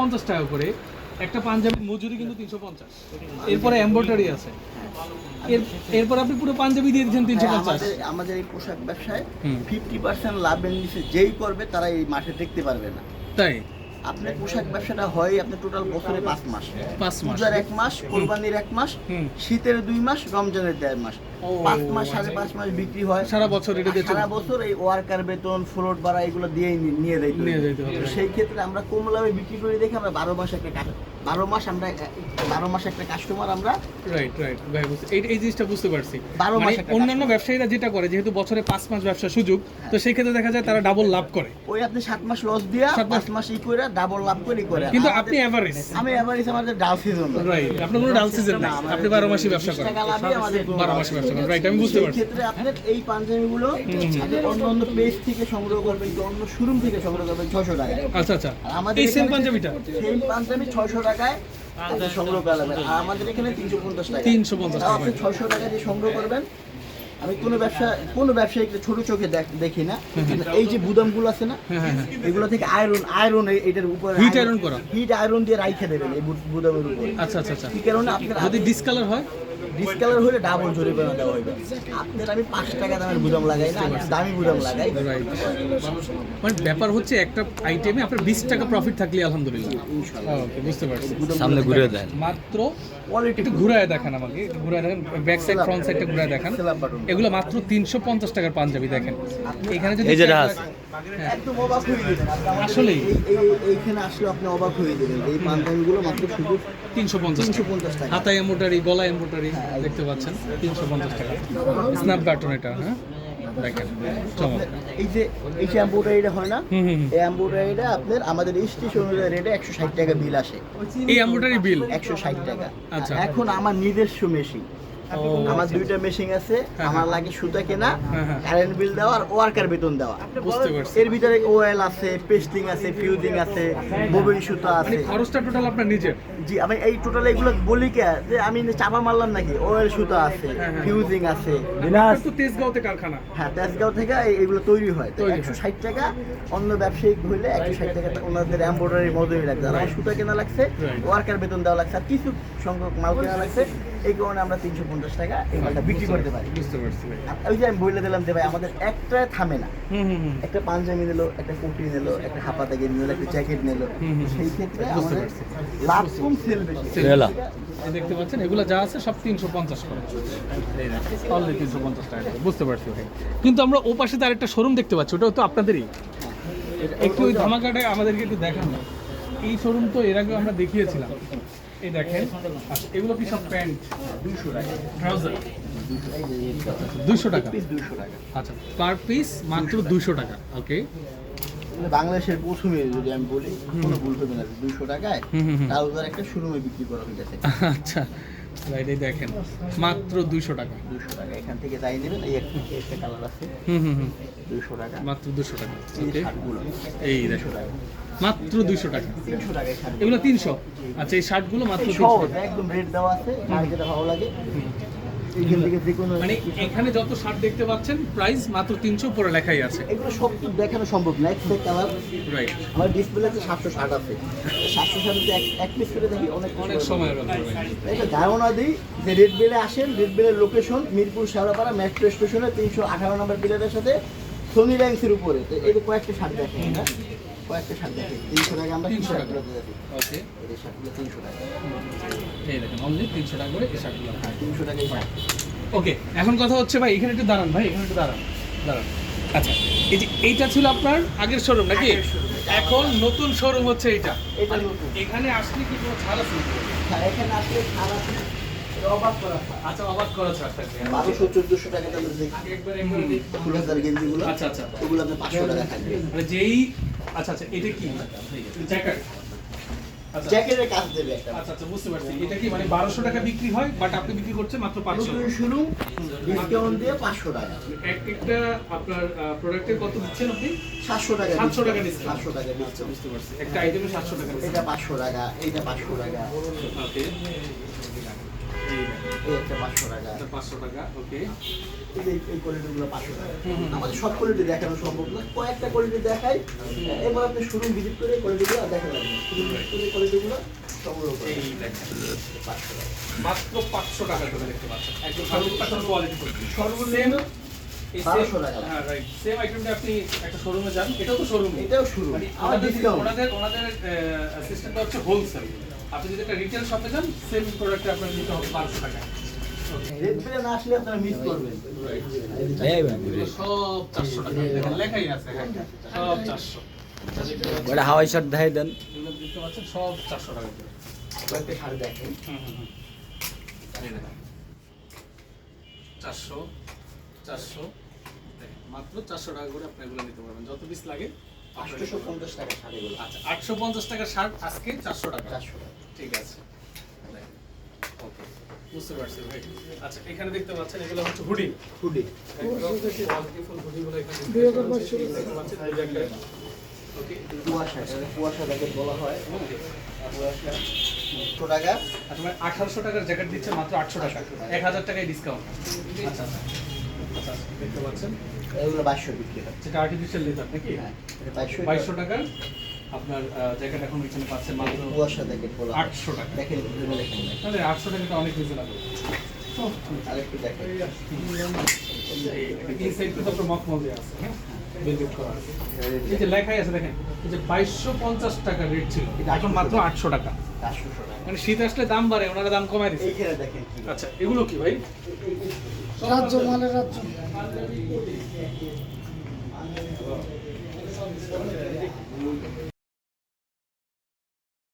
পঞ্চাশ টাকা করে একটা পাঞ্জাবির মজুরি কিন্তু তিনশো পঞ্চাশ। এরপরে এম্ব্রয়ডারি আছে। এর এরপর আপনি পুরো পাঞ্জাবি দিয়ে দিচ্ছেন তিনশো হ্যাঁ, পঞ্চাশ। আমাদের এই পোশাক ব্যবসায় ফিফটি পার্সেন্ট লাভ যেই করবে তারা এই মাঠে দেখতে পারবে না। তাই? আপনার পোশাক ব্যবসাটা হয় আপনার টোটাল বছরে পাঁচ মাস। পাঁচ মাস। পূজার এক মাস কোরবানির এক মাস শীতের দুই মাস রমজানের দেড় মাস। পাঁচ মাস সাড়ে পাঁচ মাস বিক্রি হয়। সারা বছর এটা সারা বছর এই ওয়ার্কার বেতন ফ্লোট ভাড়া এগুলো দিয়েই নিয়ে যাইতে সেই ক্ষেত্রে আমরা কম লাভে বিক্রি করে দেখে আমরা বারো মাস একটা কাজ বারো মাস আমরা বারো মাস একটা কাস্টমার আমরা রাইট রাইট ভাই বুঝতে এই এই জিনিসটা বুঝতে পারছি। বারো মানে মাস অন্যান্য ব্যবসায়ীরা যেটা করে যেহেতু বছরে পাঁচ মাস ব্যবসা সুযোগ তো সেই ক্ষেত্রে দেখা যায় তারা ডাবল লাভ করে। ওই আপনি সাত মাস লস দিয়া মাস- পাঁচ মাস ই করে ডাবল লাভ করে করে কিন্তু আপনি এভারেজ আমি এভারেজ আমাদের ডাল সিজন রাইট আপনার কোনো ডাল সিজন নাই। আপনি বারো মাসই ব্যবসা করেন। বারো ব্যবসা করেন। রাইট আমি বুঝতে পারছি। ক্ষেত্রে আপনার এই পাঞ্জাবিগুলো অন্য অন্য পেজ থেকে সংগ্রহ করবেন অন্য শোরুম থেকে সংগ্রহ করবেন ছশো টাকা। আচ্ছা আচ্ছা। আমাদের এই সেম পাঞ্জাবিটা? সেম পাঞ্জাবি ছয়শো টাকায় সংগ্রহ করা যাবে আমাদের এখানে তিনশো পঞ্চাশ টাকা। 350 তাও টাকা। আপনি ছয়শো টাকা দিয়ে সংগ্রহ করবেন। আমি কোনো ব্যবসা কোনো ব্যবসায়ীকে ছোট চোখে দেখ- দেখি না। এই যে বুদামগুলো আছে না হ্যাঁ হ্যাঁ হ্যাঁ এগুলো থেকে আয়রন আয়রন এটার উপরে হিট আয়রন করা? হিট আয়রন দিয়ে রাইখে দেবেন এই বুদামের উপরে। আচ্ছা আচ্ছা আচ্ছা। কি কারণে আপনার যদি ডিসকালার হয়? ডিসকালার হলে ডাবল জরিমানা দেওয়া হবে আপনার আমি পাঁচ টাকা দামের বুদাম লাগাই না দামি বুদাম লাগাই। মানে ব্যাপার হচ্ছে একটা আইটেমে আপনার বিশ টাকা প্রফিট থাকলে আলহামদুলিল্লাহ। বুঝতে পারছি। সামনে ঘুরে দেন। মাত্র কোয়ালিটি একটু ঘুরায় দেখান আমাকে ঘুরায় দেখেন। ব্যাক সাইড ফ্রন্ট সাইডটা ঘুরায় দেখান। এগুলো মাত্র তিনশো পঞ্চাশ টাকার পাঞ্জাবি দেখেন। এখানে যদি এই যে রাজ। একদম অবাক হয়ে যাবেন এইখানে আসলে আপনি অবাক হয়ে যাবেন এই পাঞ্জাবিগুলো মাত্র শুধু তিনশো পঞ্চাশ তিনশো পঞ্চাশ টাকা। হাতায় দেখতে পাচ্ছেন? তিনশো পঞ্চাশ টাকা। স্ন্যাপ ব্যাটন এটা হ্যাঁ? এই যে এই যে হয় না। এই আপনার আমাদের স্টেশনের রেটে একশো ষাট টাকা বিল আসে। এই বিল একশো ষাট টাকা। আচ্ছা। এখন আমার নিজস্ব মেশিন আমার দুইটা মেশিন আছে আমার লাগে সুতা কেনা হ্যাঁ, হ্যাঁ। কারেন্ট বিল দেওয়া আর ওয়ার্কার বেতন দেওয়া। এর ভিতরে ওয়েল আছে পেস্টিং আছে ফিউজিং আছে ববিন সুতা মানে আছে। খরচটা টোটাল আপনার নিজের? জি আমি এই টোটাল এগুলো বলি কে? যে আমি চাপা মারলাম নাকি? ওয়েল সুতা আছে হ্যাঁ, হ্যাঁ। ফিউজিং আছে। তো তেজগাঁওতে কারখানা। হ্যাঁ তেজগাঁও থেকে এগুলো তৈরি হয়। তৈরি হয়। একশো ষাট টাকা অন্য ব্যবসায়িক হইলে একশো ষাট টাকা ওনাদের এম্ব্রয়ডারি মজুরি লাগছে আর সুতা কেনা লাগছে ওয়ার্কার বেতন দেওয়া লাগছে আর কিছু সংখ্যক মাল কেনা লাগছে। এই কারণে আমরা তিনশো পঞ্চাশ টাকা এই মালটা বিক্রি করতে পারি। বুঝতে পারছি ওই যে আমি বলে দিলাম যে ভাই আমাদের একটা থামে না। হুম হুম হুম। একটা পাঞ্জাবি নিল একটা কোটি নিল একটা হাফাতা গেঞ্জি নিল একটা জ্যাকেট নিল। হুম, হুম। সেই ক্ষেত্রে আমাদের লাভ কম সেল বেশি। দেখতে পাচ্ছেন এগুলো যা আছে সব তিনশো পঞ্চাশ করে। অনলি তিনশো পঞ্চাশ টাকা বুঝতে পারছি ভাই। কিন্তু আমরা ও পাশে তো আরেকটা শোরুম দেখতে পাচ্ছি ওটাও তো আপনাদেরই। একটু ওই ধামাকাটায় আমাদেরকে একটু দেখান। না এই শোরুম তো এর আগে আমরা দেখিয়েছিলাম। এই দেখেন আচ্ছা, এগুলো কি সব প্যান্ট? দুশো টাকা। ট্রাউজার দুশো টাকা। পিস দুশো টাকা। আচ্ছা পার পিস মাত্র দুশো টাকা ওকে মানে বাংলাদেশের প্রথমে যদি আমি বলি কোনো ভুল হবে না দুশো টাকায় হুম, হুম, হুম। ট্রাউজার একটা শোরুমে বিক্রি করা হয়ে গেছে আচ্ছা রাইট এই দেখেন মাত্র দুশো টাকা। দুশো টাকা এখান থেকে তাই নেবেন এই একটা কালার আছে। হুম হুম হুম। দুশো টাকা। মাত্র দুশো টাকা এই এই দুশো দেখো টাকা। মাত্র দুশো টাকা। এগুলো তিনশো। আচ্ছা এই শার্টগুলো মাত্র একদম রেট দেওয়া আছে যেটা ভালো লাগে। মানে এখানে যত শার্ট দেখতে পাচ্ছেন প্রাইস মাত্র তিনশো পরে লেখাই আছে। এগুলো সব তো দেখানো সম্ভব না এক সেট কালার রাইট আমার ডিসপ্লেতে সাতশো ষাট আছে। সাতশো ষাট এক- এক পিস করে দেখি অনেক অনেক ব্যাপার ভাই। ধারণা দিই যে রেড বেলে আসেন রেড বেলের লোকেশন মিরপুর শেওড়াপাড়া মেট্রো স্টেশনে তিনশো আঠারো নম্বর পিলারের সাথে সোনি ল্যান্সের উপরে। তো এই কয়েকটা শার্ট দেখেন হ্যাঁ? কয়েকটা শার্ট দেখেন তিনশো টাকা আমরা তিনশো টাকা। টাকা ওকে। এই শার্টগুলো তিনশো টাকা। এই দেখেন অনলি তিনশো টাকা করে এই শার্টগুলো হ্যাঁ তিনশো শার্ট ওকে এখন কথা হচ্ছে ভাই এখানে একটু দাঁড়ান ভাই এখানে একটু দাঁড়ান দাঁড়ান। আচ্ছা এই যে এইটা ছিল আপনার আগের শোরুম নাকি? এখন নতুন শোরুম হচ্ছে এইটা। এটা মানে নতুন। এখানে আসলে কি কোনো ছাড় আছে? হ্যাঁ, এখানে আসলে এটা অবাক করা আচ্ছা অবাক করা ছাড় থাকবে। বারোশো চোদ্দোশো টাকা একবার একবার গেঞ্জিগুলো। আচ্ছা আচ্ছা। ওগুলো আপনার পাঁচশো টাকা থাকবে। মানে যেই আচ্ছা আচ্ছা এটা কি? জ্যাকেট। আচ্ছা। জ্যাকেটের কাজ দেবে একটা। আচ্ছা আচ্ছা বুঝতে পারছি। এটা কি মানে বারোশো টাকা বিক্রি হয় বাট আপনি বিক্রি করছেন মাত্র পাঁচশো? নতুন শুরু ডিসকাউন্ট দিয়ে পাঁচশো টাকা। এক একটা আপনার প্রোডাক্টের কত দিচ্ছেন আপনি? সাতশো টাকা 700 টাকা discount। সাতশো টাকা discount। বুঝতে পারছি। একটা আইটেমে সাতশো টাকা এটা পাঁচশো টাকা এইটা পাঁচশো টাকা। ওকে। এই একটা পাঁচশো টাকা। পাঁচশো টাকা ওকে এই কোয়ালিটিগুলো পাঁচশো টাকা। হুম, হুম। আমাদের সব কোয়ালিটি দেখানো সম্ভব না কয়েকটা কোয়ালিটি দেখাই এবার আপনি শোরুম ভিজিট করে কোয়ালিটিগুলো দেখা যাবে শোরুম কোয়ালিটিগুলো সংগ্রহ করে এই দেখেন। পাঁচশো টাকা। মাত্র পাঁচশো টাকা করে দেখতে পাচ্ছেন। একদম সর্বনিম্ন বারোশো টাকা। হ্যাঁ রাইট সেম আইটেমটা আপনি একটা শোরুমে যান এটাও তো শোরুম এটাও শুরু মানে ওনাদের ওনাদের ওনাদের সিস্টেমটা হচ্ছে হোলসেল আপনি যদি একটা রিটেল শপে যান সেম প্রোডাক্টে আপনার নিতে হবে পাঁচশো টাকা। না আসলে আপনারা মিস করবেন। এগুলো সব চারশো টাকা। দেখেন লেখাই আছে হ্যাঁ। সব চারশো। ওটা হাওয়াই শট দেখাই দেন। এগুলো দেখতে পাচ্ছেন সব চারশো টাকা করে। দেখেন। হুম, হুম, হুম। এই দেখেন। চারশো চারশো। দেখেন, মাত্র চারশো টাকা করে আপনি এগুলো নিতে পারবেন। যত পিস লাগে আটশোশো পঞ্চাশ টাকা শাড়িগুলো আচ্ছা আটশো পঞ্চাশ টাকার শার্ট আজকে চারশো টাকা। চারশো টাকা। ঠিক আছে। বুঝতে পারছি ভাই। আচ্ছা এখানে দেখতে পাচ্ছেন এগুলো হচ্ছে হুডি। হুডি। ওকে কুয়াশা এটাকে কুয়াশা জ্যাকেট বলা কুয়াশা একশো টাকা। আঠারোশো টাকার জ্যাকেট দিচ্ছে মাত্র আটশো টাকা। এক হাজার টাকায় ডিসকাউন্ট আচ্ছা আচ্ছা। আচ্ছা দেখতে পাচ্ছেন। এগুলো বাইশশো বিক্রি হয়। যেটা আর্টিফিশিয়াল লেদার নাকি? হ্যাঁ বাইশশো বাইশশো টাকার আপনার জ্যাকেট এখন এখানে পাচ্ছেন মাত্র কুয়াশা জ্যাকেট বলা আটশো টাকা। দেখেন তাহলে আটশো টাকাটা অনেক রিজনেবল আরেকটু দেখেন। ইনসাইড তো আপনার মকমল আছে হ্যাঁ? আছে। এই যে লেখাই আছে দেখেন এই যে বাইশশো পঞ্চাশ টাকা রেট ছিল এখন মাত্র আটশো টাকা। মানে শীত আসলে দাম বাড়ে ওনারা দাম কমায় দিচ্ছে। দেখেন আচ্ছা এগুলো কি ভাই? রাজ্য মালের রাজ্য।